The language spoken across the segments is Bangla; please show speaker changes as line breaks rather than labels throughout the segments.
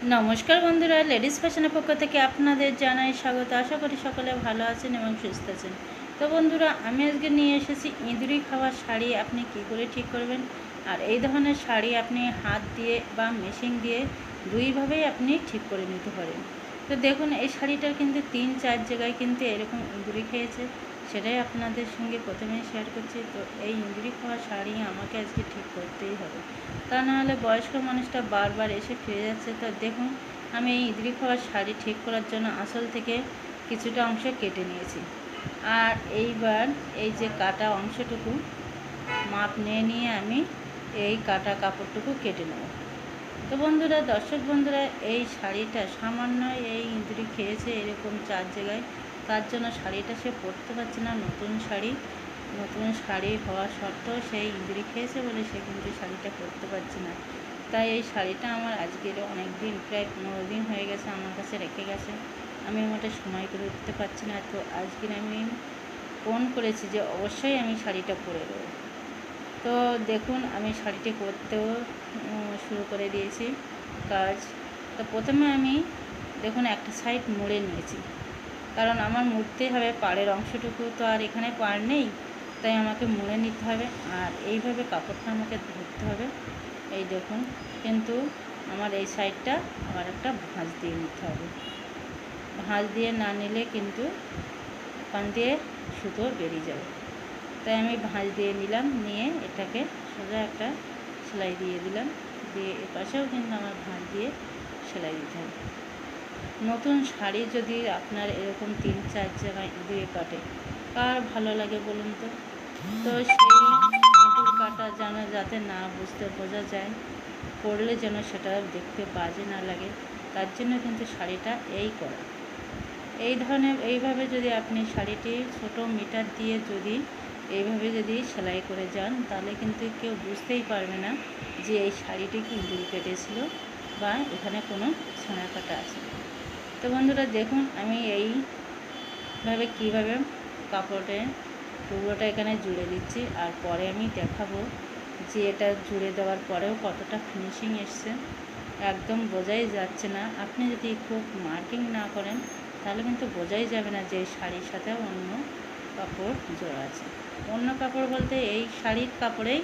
নমস্কার বন্ধুরা, লেডিস ফ্যাশনের পক্ষ থেকে আপনাদের জানাই স্বাগত। আশা করি সকলে ভালো আছেন এবং সুস্থ আছেন। তো বন্ধুরা, আমি আজকে নিয়ে এসেছি ইঁদুরি খাওয়া শাড়ি। আপনি কি করে ঠিক করবেন? আর এই ধরনের শাড়ি আপনি হাত দিয়ে বা মেশিন দিয়ে দুইভাবেই আপনি ঠিক করে নিতে পারেন। তো দেখুন, এই শাড়িটার কিন্তু তিন চার জায়গায় কিন্তু এরকম ইঁদুরি খেয়েছে, সেটাই আপনাদের সঙ্গে প্রথমে শেয়ার করছি। তো এই ইঁদুরি খাওয়া শাড়ি আমাকে আজকে ঠিক করতেই তা নাহলে বয়স্ক মানুষটা বারবার এসে ফিরে যাচ্ছে। তো দেখুন, আমি এই ইঁদুরি খাওয়ার শাড়ি ঠিক করার জন্য আসল থেকে কিছুটা অংশ কেটে নিয়েছি। আর এইবার এই যে কাটা অংশটুকু মাপ নিয়ে নিয়ে আমি এই কাটা কাপড়টুকু কেটে নেব। তো বন্ধুরা, দর্শক বন্ধুরা, এই শাড়িটা সামান্য এই ইঁদুরি খেয়েছে এরকম চার জায়গায়, তার জন্য শাড়িটা সে পরতে পারছে না, নতুন শাড়ি। নতুন শাড়ি হওয়া সত্ত্বেও সেই ইঁদুরি খেয়েছে বলে সে কিন্তু শাড়িটা পরতে পারছে না। তাই এই শাড়িটা আমার আজকের অনেক দিন প্রায় পনেরো দিন হয়ে গেছে আমার কাছে রেখে গেছে। আমি ওটা সময় করে উঠতে পারছি না। তো আজকের আমি ফোন করেছি যে অবশ্যই আমি শাড়িটা পরে দেবো তো দেখুন, আমি শাড়িটি করতেও শুরু করে দিয়েছি কাজ। তো প্রথমে আমি, দেখুন, একটা সাইড মুড়ে নিয়েছি। কারণ আমার মুড়তে হবে, পাড়ের অংশটুকু তো আর এখানে পাড় নেই। তাই আমাকে মুড়ে নিতে হবে আর এইভাবে কাপড়টা আমাকে ধরতে হবে। এই দেখুন, কিন্তু আমার এই সাইডটা আবার একটা ভাঁজ দিয়ে নিতে হবে। ভাঁজ দিয়ে না নিলে কিন্তু ওখান দিয়ে সুতো বেরিয়ে যাবে। তাই আমি ভাঁজ দিয়ে নিলাম, নিয়ে এটাকে সোজা একটা সেলাই দিয়ে দিলাম। দিয়ে এপাশেও কিন্তু আমার ভাঁজ দিয়ে সেলাই দিতে হবে। নতুন শাড়ি যদি আপনার এরকম তিন, চার জায়গায় ইঁদুরে কাটে, কার ভালো লাগে বলুন তো? তো সেই ইঁদুর কাটা যেন যাতে না বুঝতে বোঝা যায়, পরলে যেন সেটা দেখতে বাজে না লাগে, তার জন্য কিন্তু শাড়িটা এই করা। এই ধরনের, এইভাবে যদি আপনি শাড়িটি ছোট মিটার দিয়ে যদি এইভাবে যদি সেলাই করে যান, তাহলে কিন্তু কেউ বুঝতেই পারবে না যে এই শাড়িটি ইঁদুর কেটেছিল বা এখানে কোনো ছোঁয়া কাটা আছে। তো বন্ধুরা, দেখুন আমি এইভাবে কীভাবে কাপড়ের টুকরোটা এখানে জুড়ে দিচ্ছি আর পরে আমি দেখাবো যে এটা জুড়ে দেওয়ার পরেও কতটা ফিনিশিং এসছে। একদম বোঝাই যাচ্ছে না। আপনি যদি খুব মার্কিং না করেন, তাহলে কিন্তু বোঝাই যাবে না যে শাড়ির সাথে অন্য কাপড় জোড়া আছে। অন্য কাপড় বলতে এই শাড়ির কাপড়েই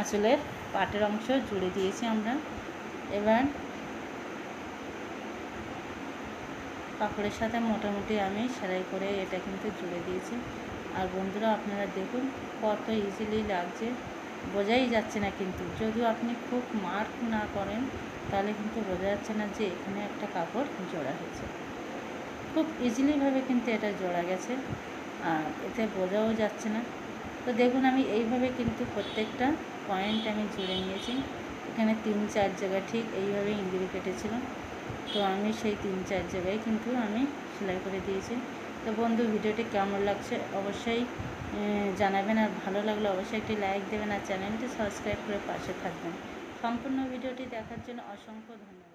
আঁচলের পাটের অংশ জুড়ে দিয়েছি আমরা। এবার কাপড়ের সাথে মোটামুটি আমি সেলাই করে এটা কিন্তু জুড়ে দিয়েছি। আর বন্ধুরা আপনারা দেখুন, কত ইজিলি লাগছে। বোঝাই যাচ্ছে না কিন্তু, যদিও আপনি খুব মার্ক না করেন, তাহলে কিন্তু বোঝা যাচ্ছে না যে এখানে একটা কাপড় জোড়া হয়েছে। খুব ইজিলিভাবে কিন্তু এটা জোড়া গেছে, আর এতে বোঝাও যাচ্ছে না। তো দেখুন, আমি এইভাবে কিন্তু প্রত্যেকটা পয়েন্ট আমি জুড়ে নিয়েছি। এখানে তিন চার জায়গা ঠিক এইভাবে ইঞ্জুরি কেটেছিলাম তো আমি সেই তিন চার জায়গায় কিন্তু আমি সেলাই করে দিয়েছি। তো বন্ধু, ভিডিওটি কেমন লাগছে অবশ্যই জানাবেন। আর ভালো লাগলে অবশ্যই একটি লাইক দেবেন আর চ্যানেলটি সাবস্ক্রাইব করে পাশে থাকবেন। সম্পূর্ণ ভিডিওটি দেখার জন্য অসংখ্য ধন্যবাদ।